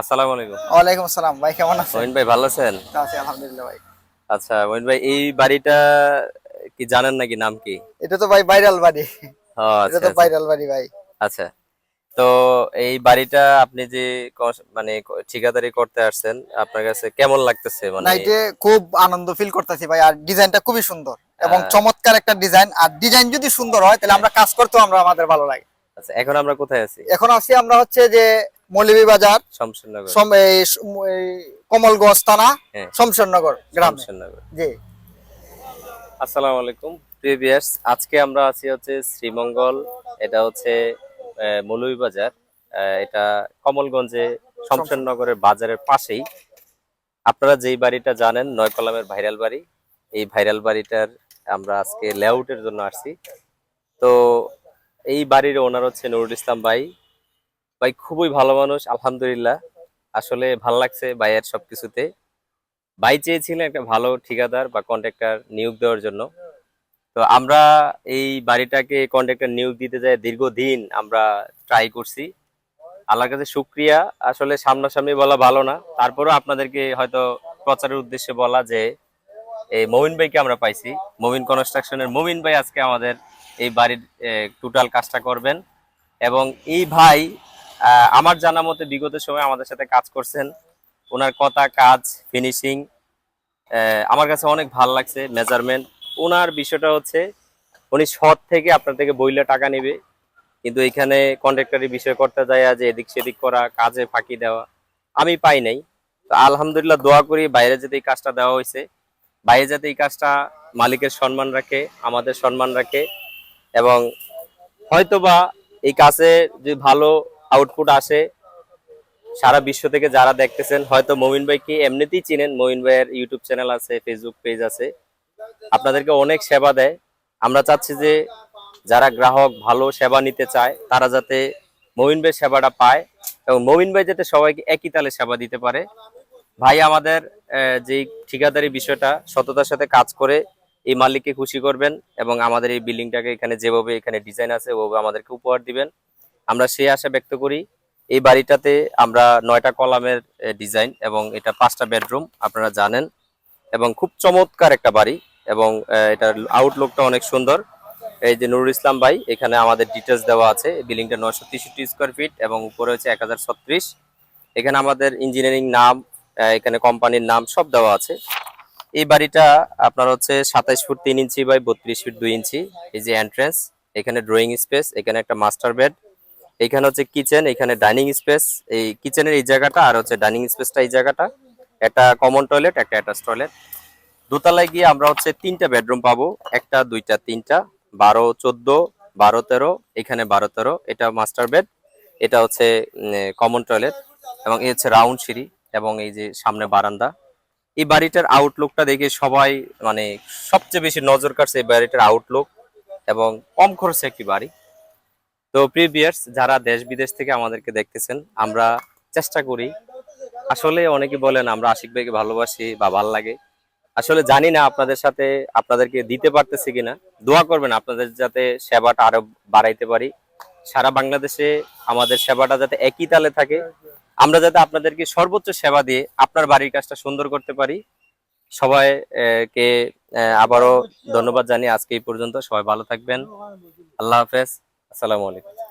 আসসালামু আলাইকুম। ওয়ালাইকুম আসসালাম। ভাই কেমন আছেন? ভাই ভালো আছেন? আছি আলহামদুলিল্লাহ ভাই। আচ্ছা ভাই এই বাড়িটা কি জানেন নাকি? নাম কি? এটা তো ভাই ভাইরাল বাড়ি। ও, এটা আচ্ছা। তো ভাইরাল বাড়ি ভাই। আচ্ছা। তো এই বাড়িটা আপনি যে মানে ঠিকাদারি করতে আসছেন আপনার কাছে কেমন লাগতেছে? মানে নাইটে খুব আনন্দ ফিল করতেছি ভাই আর ডিজাইনটা খুবই সুন্দর এবং হ্যাঁ। চমৎকার একটা ডিজাইন। আর ডিজাইন যদি সুন্দর হয় তাহলে আমরা কাজ করতেও আমরা আমাদের ভালো লাগে। আচ্ছা এখন আমরা কোথায় আছি? এখন আছি আমরা হচ্ছে যে মৌলভী বাজার শমশেরনগর। সম- এই স- এই কমলগঞ্জ থানা হ্যাঁ। গ্রামে। জি। আসসালামু আলাইকুম প্রিভিয়াস আজকে আমরা আছি হচ্ছে শ্রীমঙ্গল এটা হচ্ছে মৌলভীবাজার। এটা কমলগঞ্জে শমশেরনগরের বাজারের পাশেই। আপনারা যেই বাড়িটা জানেন নয় কলামের ভাইরাল বাড়ি। এই ভাইরাল বাড়িটার আমরা আজকে লেআউটের জন্য আসছি। তো এই বাড়ির ওনার হচ্ছে নুরুল ইসলাম ভাই। ভাই, খুবই ভালো মানুষ, আলহামদুলিল্লাহ। আসলে ভালো লাগছে ভাইয়ের সবকিছুতে। ভাই চেয়েছিলেন একটা ভালো ঠিকাদার বা কন্ট্রাক্টর নিয়োগ দেওয়ার জন্য। তো আমরা এই বাড়িটাকে কন্ট্রাক্টর নিয়োগ দিতে যাই দীর্ঘদিন আমরা ট্রাই করছি। আল্লাহর কাছে শুক্রিয়া। আসলে সামনাসামনি বলা ভালো না। তারপরেও আপনাদেরকে হয়তো প্রচারের উদ্দেশ্যে বলা যে, এই মমিন ভাইকে আমরা পাইছি। মমিন কনস্ট্রাকশনের মমিন ভাই আজকে আমাদের এই বাড়ির টোটাল কাজটা করবেন। এবং এই ভাই আমার জানা মতে বিগত সময় আমাদের সাথে কাজ করছেন। ওনার কথা, কাজ ফিনিশিং আমার কাছে অনেক ভালো লাগছে মেজারমেন্ট ওনার বিষয়টা হচ্ছে, উনি সৎ থেকে আপনার থেকে বইলে টাকা নেবে, কিন্তু এখানে কন্ট্রাক্টরি বিষয় করতে যায় যে এদিক সেদিক করা, কাজে ফাঁকি দেওয়া, আমি পাই নাই। তো আলহামদুলিল্লাহ দোয়া করি, বাইরে যাতে এই কাজটা দেওয়া হয়েছে বাইরে যাতে এই কাজটা মালিকের সম্মান রাখে, আমাদের সম্মান রাখে, এবং হয়তোবা এই কাজে যদি ভালো আউটপুট আসে সারা বিশ্ব থেকে যারা দেখতেছেন, হয়তো মমিন ভাইকে এমনিতেই চিনেন? মমিন ভাইয়ের ইউটিউব চ্যানেল আছে, ফেসবুক পেজ আছে। আপনাদেরকে অনেক সেবা দেয়। আমরা চাচ্ছি যে যারা গ্রাহক ভালো সেবা নিতে চায়, তারা যাতে মমিন ভাই সেবাটা পায় এবং মমিন ভাই যাতে সবাইকে একই তালে সেবা দিতে পারে। ভাই, আমাদের যেই ঠিকাদারি বিষয়টা, সততার সাথে কাজ করে এই মালিককে খুশি করবেন এবং আমাদের এই বিল্ডিংটাকে এখানে যেভাবে এখানে ডিজাইন আছে, ওভাবে আমাদেরকে উপহার দিবেন। আমরা সেই আশা ব্যক্ত করি এই বাড়িটাতে আমরা নয়টা কলামের ডিজাইন এবং এটা পাঁচটা বেডরুম, আপনারা জানেন। এবং খুব চমৎকার একটা বাড়ি এবং এটার আউটলুকটা অনেক সুন্দর। এই যে নুরুল ইসলাম ভাই, এখানে আমাদের ডিটেলস দেওয়া আছে। বিল্ডিংটা নয়শো তেষট্টি স্কোয়ার ফিট এবং উপরে হচ্ছে এক হাজার ছত্রিশ। এখানে আমাদের ইঞ্জিনিয়ারিং নাম এখানে কোম্পানির নাম সব দেওয়া আছে। এই বাড়িটা আপনার হচ্ছে সাতাইশ ফুট তিন ইঞ্চি বাই বত্রিশ ফুট দুই ইঞ্চি। এই যে এন্ট্রেন্স এখানে ড্রয়িং স্পেস এখানে একটা মাস্টার বেড এখানে হচ্ছে কিচেন এখানে ডাইনিং স্পেস এই কিচেনের এই জায়গাটা আর হচ্ছে ডাইনিং স্পেসটা এই জায়গাটা। একটা কমন টয়লেট একটা অ্যাটাচ টয়লেট দোতলায় গিয়ে আমরা হচ্ছে তিনটা বেডরুম পাবো। একটা, দুইটা, তিনটা। বারো, চোদ্দ, বারো, তেরো, এখানে বারো, তেরো। এটা মাস্টার বেড এটা হচ্ছে কমন টয়লেট এবং এই হচ্ছে রাউন্ড সিঁড়ি এবং এই যে সামনে বারান্দা। এই বাড়িটার আউটলুকটা দেখে সবাই মানে সবচেয়ে বেশি নজর কাটছে এই বাড়িটার আউটলুক এবং কম খরচে একটি বাড়ি। তো প্রিভিয়ার্স যারা দেশ বিদেশ থেকে আমাদেরকে দেখতেছেন, আমরা চেষ্টা করি। আসলে অনেকে বলেন, আমরা আশিক ভাইকে ভালোবাসি বা ভালো লাগে। আসলে জানি না আপনাদের সাথে আপনাদেরকে দিতে পারতেছি কিনা। দোয়া করবেন আপনাদের যাতে সেবাটা আরও বাড়াইতে পারি। সারা বাংলাদেশে আমাদের সেবাটা যাতে একই তালে থাকে। আমরা যাতে আপনাদেরকে সর্বোচ্চ সেবা দিয়ে আপনার বাড়ির কাজটা সুন্দর করতে পারি। সবাই কে আবারও ধন্যবাদ জানিয়ে আজকে এই পর্যন্ত। সবাই ভালো থাকবেন। আল্লাহ হাফেজ। আসসালামু আলাইকুম।